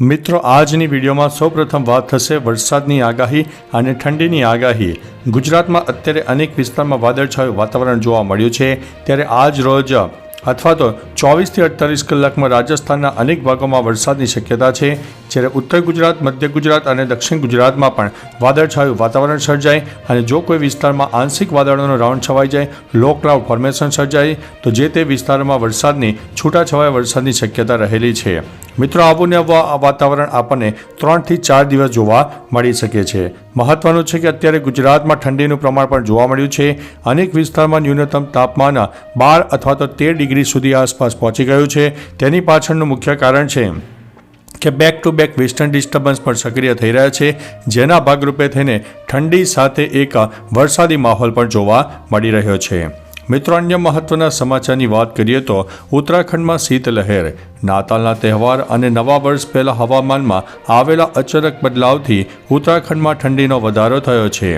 મિત્રો, આજની વિડીયોમાં સૌપ્રથમ વાત થશે વરસાદની આગાહી અને ઠંડીની આગાહી. ગુજરાતમાં અત્યારે અનેક વિસ્તારમાં વાદળછાયું વાતાવરણ જોવા મળ્યું છે. ત્યારે આજ રોજ અથવા તો ચોવીસથી અડતાલીસ કલાકમાં રાજસ્થાનના અનેક ભાગોમાં વરસાદની શક્યતા છે, જ્યારે ઉત્તર ગુજરાત, મધ્ય ગુજરાત અને દક્ષિણ ગુજરાતમાં પણ વાદળછાયું વાતાવરણ સર્જાય અને જો કોઈ વિસ્તારમાં આંશિક વાદળોનો રાઉન્ડ છવાઈ જાય લો ક્લાઉડ ફોર્મેશન સર્જાય, તો જે તે વિસ્તારોમાં વરસાદની છૂટાછવાયા વરસાદની શક્યતા રહેલી છે. મિત્રો આવું ને વાતાવરણ આપણને ત્રણથી ચાર દિવસ જોવા મળી શકે છે. મહત્વનું છે કે અત્યારે ગુજરાતમાં ઠંડીનું પ્રમાણ પણ જોવા મળ્યું છે. અનેક વિસ્તારમાં ન્યૂનતમ તાપમાન બાર અથવા તો તેર ડિગ્રી સુધી આસપાસ પહોંચી ગયું છે. તેની પાછળનું મુખ્ય કારણ છે કે back to back western disturbance પણ સક્રિય થઈ રહ્યા છે. જેના ભાગરૂપે થઈને ઠંડી સાથે એક વરસાદી માહોલ પણ જોવા મળી રહ્યો છે. મિત્રો, અન્ય મહત્વના સમાચારની વાત કરીએ તો ઉત્તરાખંડમાં શીતલહેર, નાતાલના તહેવાર અને નવા વર્ષ પહેલા હવામાનમાં આવેલા અચાનક બદલાવથી ઉત્તરાખંડમાં ઠંડીનો વધારો થયો છે.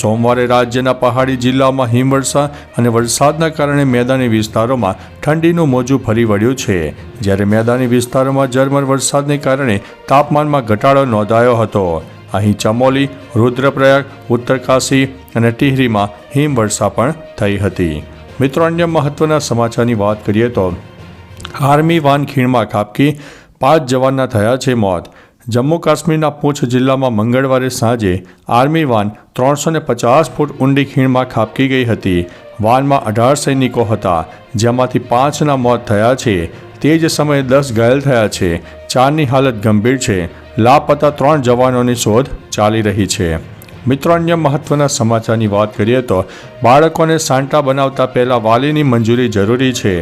સોમવારે રાજ્યના પહાડી જિલ્લાઓમાં હિમવર્ષા અને વરસાદના કારણે મેદાની વિસ્તારોમાં ઠંડીનું મોજું ફરી વળ્યું છે. જ્યારે મેદાની વિસ્તારોમાં ઝરમર વરસાદને કારણે તાપમાનમાં ઘટાડો નોંધાયો હતો. અહીં ચમોલી, રુદ્રપ્રયાગ, ઉત્તરકાશી અને ટિહરીમાં હિમવર્ષા પણ થઈ હતી. મિત્રો, અન્ય મહત્વના સમાચારની વાત કરીએ તો આર્મી વાન ખીણમાં ખાબકી, પાંચ જવાનના થયા છે મોત. જમ્મુ કાશ્મીરના પૂંછ જિલ્લામાં મંગળવારે સાંજે આર્મી વાન ત્રણસો ને પચાસ ફૂટ ઊંડી ખીણમાં ખાબકી ગઈ હતી. વાનમાં અઢાર સૈનિકો હતા, જેમાંથી પાંચના મોત થયા છે. તે જ સમયે દસ ઘાયલ થયા છે. ચારની હાલત ગંભીર છે. લાપતા ત્રણ જવાનોની શોધ ચાલી રહી છે. મિત્રો અન્ય મહત્વના સમાચારની વાત કરીએ તો બાળકોને સાંટા બનાવતા પહેલાં વાલીની મંજૂરી જરૂરી છે.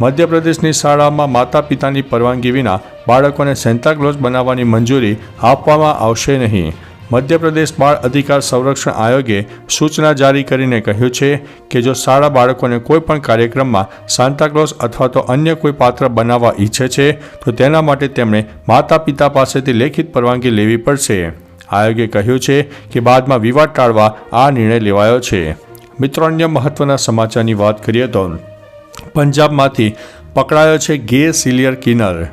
મધ્યપ્રદેશની શાળામાં માતા પિતાની પરવાનગી વિના બાળકોને સેન્ટાક્લોઝ બનાવવાની મંજૂરી આપવામાં આવશે નહીં. મધ્યપ્રદેશ બાળ અધિકાર સંરક્ષણ આયોગે સૂચના જારી કરીને કહ્યું છે કે જો શાળા બાળકોને કોઈપણ કાર્યક્રમમાં સાન્તાક્લોઝ અથવા તો અન્ય કોઈ પાત્ર બનાવવા ઈચ્છે છે, તો તેના માટે તેમણે માતા પિતા પાસેથી લેખિત પરવાનગી લેવી પડશે. આયોગે કહ્યું છે કે બાદમાં વિવાદ ટાળવા આ નિર્ણય લેવાયો છે. મિત્રો, અન્ય મહત્વના સમાચારની વાત કરીએ તો પંજાબમાંથી પકડાયો છે ગે સિલિયર કિનર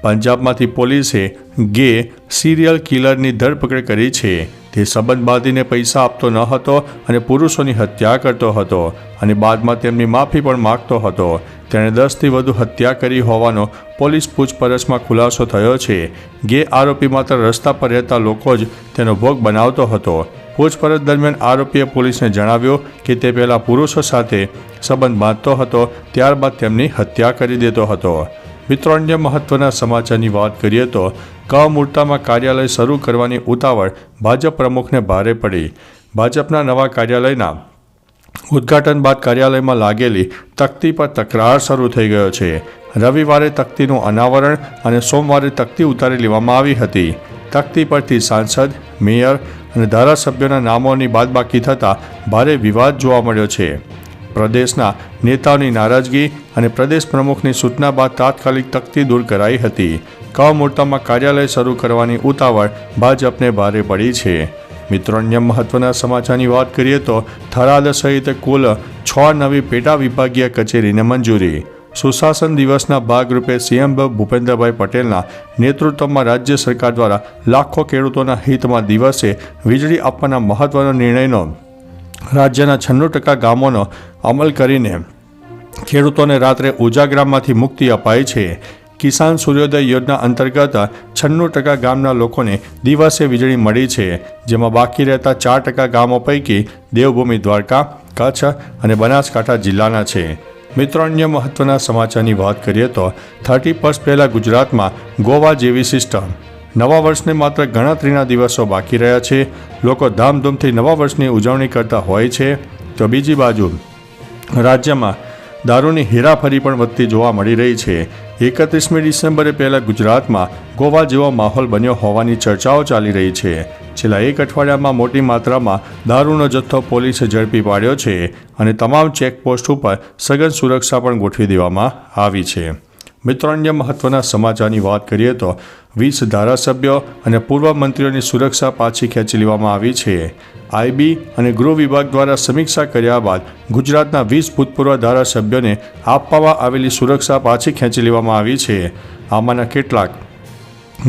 પંજાબમાંથી પોલીસે ગે સિરિયલ કિલરની ધરપકડ કરી છે. તે સંબંધ બાંધીને પૈસા આપતો ન હતો અને પુરુષોની હત્યા કરતો હતો અને બાદમાં તેમની માફી પણ માગતો હતો. તેણે દસથી વધુ હત્યા કરી હોવાનો પોલીસ પૂછપરછમાં ખુલાસો થયો છે. ગે આરોપી માત્ર રસ્તા પર રહેતા લોકો જ તેનો ભોગ બનાવતો હતો. પૂછપરછ દરમિયાન આરોપીએ પોલીસને જણાવ્યું કે તે પહેલાં પુરુષો સાથે સંબંધ બાંધતો હતો, ત્યારબાદ તેમની હત્યા કરી દેતો હતો. મિત્રો અન્ય મહત્વના સમાચારની વાત કરીએ તો કમૂર્તામાં કાર્યાલય શરૂ કરવાની ઉતાવળ ભાજપ પ્રમુખને ભારે પડી. ભાજપના નવા કાર્યાલયના ઉદ્ઘાટન બાદ કાર્યાલયમાં લાગેલી તકતી પર તકરાર શરૂ થઈ ગયો છે. રવિવારે તકતીનું અનાવરણ અને સોમવારે તકતી ઉતારી લેવામાં આવી હતી. તકતી પરથી સાંસદ, મેયર અને ધારાસભ્યોના નામોની બાદબાકી થતાં ભારે વિવાદ જોવા મળ્યો છે. પ્રદેશના નેતાઓની નારાજગી અને પ્રદેશ પ્રમુખની સૂચના બાદ તાત્કાલિક તકતી દૂર કરાઈ હતી. કમોર્તામાં કાર્યાલય શરૂ કરવાની ઉતાવળ ભાજપને ભારે પડી છે. મિત્રો, અન્ય મહત્વના સમાચારની વાત કરીએ તો થરાદ સહિત કુલ છ નવી પેટા વિભાગીય કચેરીને મંજૂરી. સુશાસન દિવસના ભાગરૂપે સીએમ ભૂપેન્દ્રભાઈ પટેલના નેતૃત્વમાં રાજ્ય સરકાર દ્વારા લાખો ખેડૂતોના હિતમાં દિવસે વીજળી આપવાના મહત્વનો નિર્ણયનો રાજ્યના છન્નું ટકા ગામોનો અમલ કરીને ખેડૂતોને રાત્રે ઉજાગરામાંથી મુક્તિ અપાઈ છે. કિસાન સૂર્યોદય યોજના અંતર્ગત છન્નું ટકા ગામના લોકોને દિવસે વીજળી મળી છે, જેમાં બાકી રહેતા ચાર ટકા ગામો પૈકી દેવભૂમિ દ્વારકા, કચ્છ અને બનાસકાંઠા જિલ્લાના છે. મિત્રો, અન્ય મહત્વના સમાચારની વાત કરીએ તો થર્ટી ફર્સ્ટ પહેલાં ગુજરાતમાં ગોવા જેવી સિસ્ટમ. નવા વર્ષને માત્ર ગણતરીના દિવસો બાકી રહ્યા છે. લોકો ધામધૂમથી નવા વર્ષની ઉજવણી કરતા હોય છે. તો બીજી બાજુ રાજ્યમાં દારૂની હેરાફરી પણ વધતી જોવા મળી રહી છે. એકત્રીસમી ડિસેમ્બરે પહેલાં ગુજરાતમાં ગોવા જેવો માહોલ બન્યો હોવાની ચર્ચાઓ ચાલી રહી છે. છેલ્લા એક અઠવાડિયામાં મોટી માત્રામાં દારૂનો જથ્થો પોલીસે ઝડપી પાડ્યો છે અને તમામ ચેકપોસ્ટ ઉપર સઘન સુરક્ષા પણ ગોઠવી દેવામાં આવી છે. મિત્રો અન્ય મહત્વના સમાચારની વાત કરીએ તો વીસ ધારાસભ્યો અને પૂર્વ મંત્રીઓની સુરક્ષા પાછી ખેંચી લેવામાં આવી છે. આઈબી અને ગૃહ વિભાગ દ્વારા સમીક્ષા કર્યા બાદ ગુજરાતના વીસ ભૂતપૂર્વ ધારાસભ્યોને આપવામાં આવેલી સુરક્ષા પાછી ખેંચી લેવામાં આવી છે. આમાંના કેટલાક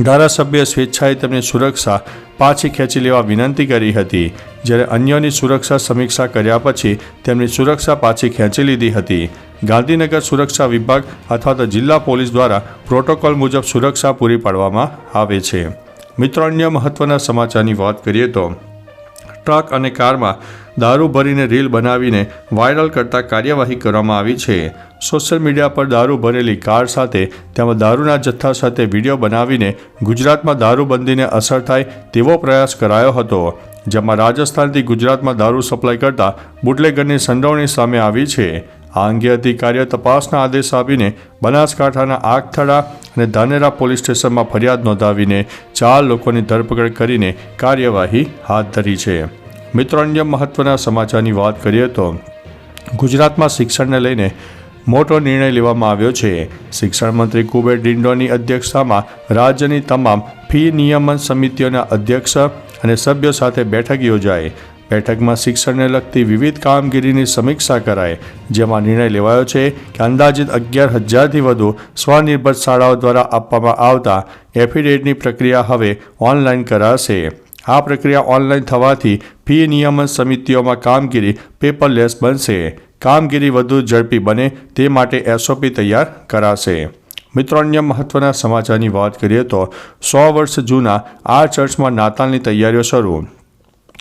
ધારાસભ્ય સ્વેચ્છાએ તેમની સુરક્ષા પાછી ખેંચી લેવા વિનંતી કરી હતી. જ્યારે અન્યોની સુરક્ષા સમીક્ષા કર્યા પછી તેમની સુરક્ષા પાછી ખેંચી લીધી હતી. ગાંધીનગર સુરક્ષા વિભાગ અથવા તો જિલ્લા પોલીસ દ્વારા પ્રોટોકોલ મુજબ સુરક્ષા પૂરી પાડવામાં આવે છે. મિત્રો, અન્ય મહત્વના સમાચારની વાત કરીએ તો, ટ્રક અને કારમાં દારૂ ભરીને રીલ બનાવીને વાયરલ કરતા કાર્યવાહી કરવામાં આવી છે. સોશિયલ મીડિયા પર દારૂ ભરેલી કાર સાથે તેમાં દારૂના જથ્થા સાથે વીડિયો બનાવીને ગુજરાતમાં દારૂબંધીને અસર થાય તેવો પ્રયાસ કરાયો હતો, જેમાં રાજસ્થાનથી ગુજરાતમાં દારૂ સપ્લાય કરતા બુટલેગરની સંડોવણી સામે આવી છે. આ અંગે અધિકારીઓ તપાસના આદેશ આપીને બનાસકાંઠાના આગથડા અને ધાનેરા પોલીસ સ્ટેશનમાં ફરિયાદ નોંધાવીને ચાર લોકોની ધરપકડ કરીને કાર્યવાહી હાથ ધરી છે. મિત્રો, અન્ય મહત્વના સમાચારની વાત કરીએ તો ગુજરાતમાં શિક્ષણને લઈને મોટો નિર્ણય લેવામાં આવ્યો છે. શિક્ષણ મંત્રી કુબેર ડિંડોની અધ્યક્ષતામાં રાજ્યની તમામ ફી નિયમન સમિતિઓના અધ્યક્ષ અને સભ્યો સાથે બેઠક યોજાઈ. બેઠકમાં શિક્ષણને લગતી વિવિધ કામગીરીની સમીક્ષા કરાઈ, જેમાં નિર્ણય લેવાયો છે કે અંદાજિત અગિયાર હજારથી વધુ સ્વનિર્ભર શાળાઓ દ્વારા આપવામાં આવતા એફિડેવિટની પ્રક્રિયા હવે ઓનલાઈન કરાશે. આ પ્રક્રિયા ઓનલાઈન થવાથી ફી નિયમન સમિતિઓમાં કામગીરી પેપરલેસ બનશે. કામગીરી વધુ ઝડપી બને તે માટે એસઓપી તૈયાર કરાશે. મિત્રો, અન્ય મહત્વના સમાચારની વાત કરીએ તો સો વર્ષ જૂના આ ચર્ચમાં નાતાલની તૈયારીઓ શરૂ.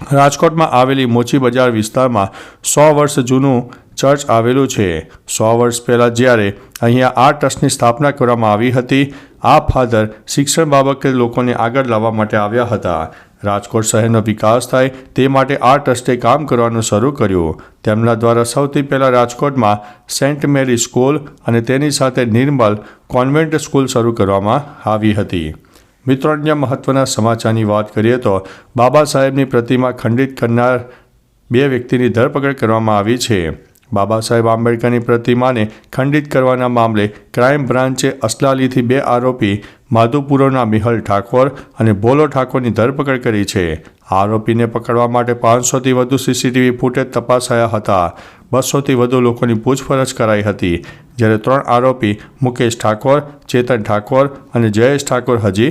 રાજકોટમાં આવેલી મોચી બજાર વિસ્તારમાં સો વર્ષ જૂનું ચર્ચ આવેલું છે. સો વર્ષ પહેલાં જ્યારે અહીંયા આ ટ્રસ્ટની સ્થાપના કરવામાં આવી હતી, આ ફાધર શિક્ષણ બાબતે લોકોને આગળ લાવવા માટે આવ્યા હતા. રાજકોટ શહેરનો વિકાસ થાય તે માટે આ ટ્રસ્ટે કામ કરવાનું શરૂ કર્યું. તેમના દ્વારા સૌથી પહેલાં રાજકોટમાં સેન્ટ મેરી સ્કૂલ અને તેની સાથે નિર્મલ કોન્વેન્ટ સ્કૂલ શરૂ કરવામાં આવી હતી. મિત્રો અન્ય મહત્વના સમાચારની વાત કરીએ તો બાબા સાહેબની પ્રતિમા ખંડિત કરનાર બે વ્યક્તિની ધરપકડ કરવામાં આવી છે. બાબા સાહેબ આંબેડકરની પ્રતિમાને ખંડિત કરવાના મામલે ક્રાઇમ બ્રાન્ચે અસલાલીથી બે આરોપી માધુપુરોના મિહલ ઠાકોર અને ભોલો ઠાકોરની ધરપકડ કરી છે. આરોપીને પકડવા માટે પાંચસોથી વધુ સીસીટીવી ફૂટેજ તપાસાયા હતા. બસોથી વધુ લોકોની પૂછપરછ કરાઈ હતી. જ્યારે ત્રણ આરોપી મુકેશ ઠાકોર, ચેતન ઠાકોર અને જયેશ ઠાકોર હજી